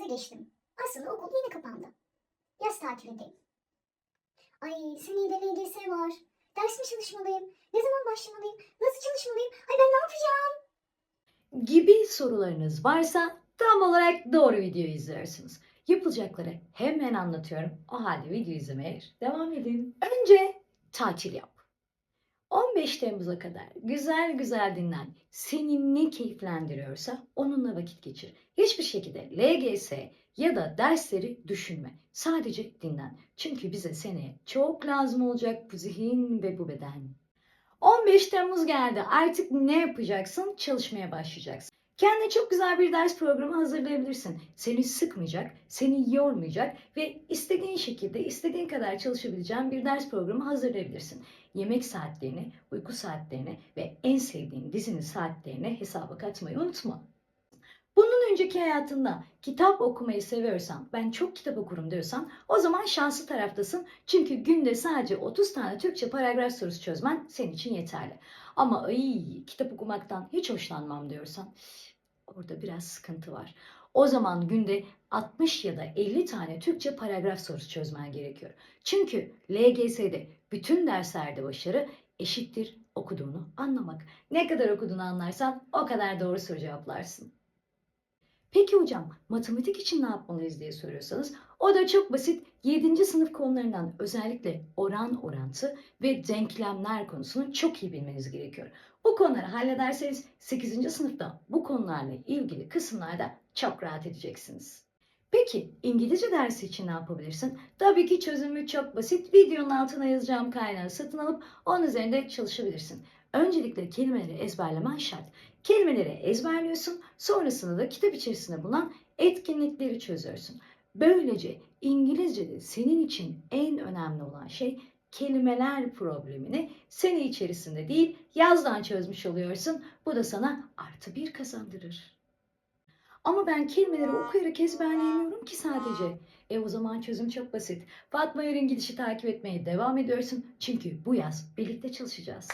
8'e geçtim. Aslında okul yeni kapandı. Yaz tatilindeyim. Ay seneye de LGS var. Ders mi çalışmalıyım? Ne zaman başlamalıyım? Nasıl çalışmalıyım? Ay ben ne yapacağım? gibi sorularınız varsa tam olarak doğru videoyu izliyorsunuz. Yapılacakları hemen anlatıyorum. O halde video izlemeye devam edin. Önce tatil yap. 15 Temmuz'a kadar güzel güzel dinlen. Seni ne keyiflendiriyorsa onunla vakit geçir. Hiçbir şekilde LGS ya da dersleri düşünme. Sadece dinlen. Çünkü bize seneye çok lazım olacak bu zihin ve bu beden. 15 Temmuz geldi. Artık ne yapacaksın? Çalışmaya başlayacaksın. Kendine çok güzel bir ders programı hazırlayabilirsin. Seni sıkmayacak, seni yormayacak ve istediğin şekilde, istediğin kadar çalışabileceğin bir ders programı hazırlayabilirsin. Yemek saatlerini, uyku saatlerini ve en sevdiğin dizinin saatlerini hesaba katmayı unutma. Önceki hayatında kitap okumayı seviyorsan, ben çok kitap okurum diyorsan o zaman şanslı taraftasın. Çünkü günde sadece 30 tane Türkçe paragraf sorusu çözmen senin için yeterli. Ama ay kitap okumaktan hiç hoşlanmam diyorsan orada biraz sıkıntı var. O zaman günde 60 ya da 50 tane Türkçe paragraf sorusu çözmen gerekiyor. Çünkü LGS'de bütün derslerde başarı eşittir okuduğunu anlamak. Ne kadar okuduğunu anlarsan o kadar doğru soru cevaplarsın. Peki hocam matematik için ne yapmalıyız diye soruyorsanız o da çok basit 7. sınıf konularından özellikle oran orantı ve denklemler konusunu çok iyi bilmeniz gerekiyor. Bu konuları hallederseniz 8. sınıfta bu konularla ilgili kısımlarda çok rahat edeceksiniz. Peki İngilizce dersi için ne yapabilirsin? Tabii ki çözümü çok basit. Videonun altına yazacağım kaynağı satın alıp onun üzerinde çalışabilirsin. Öncelikle kelimeleri ezberlemen şart. Kelimeleri ezberliyorsun, sonrasında da kitap içerisinde bulunan etkinlikleri çözüyorsun. Böylece İngilizce'de senin için en önemli olan şey kelimeler problemini sene içerisinde değil yazdan çözmüş oluyorsun. Bu da sana artı bir kazandırır. Ama ben kelimeleri okuyarak ezberleyemiyorum ki sadece. E o zaman çözüm çok basit. Fatma Yörün gidişi takip etmeye devam ediyorsun. Çünkü bu yaz birlikte çalışacağız.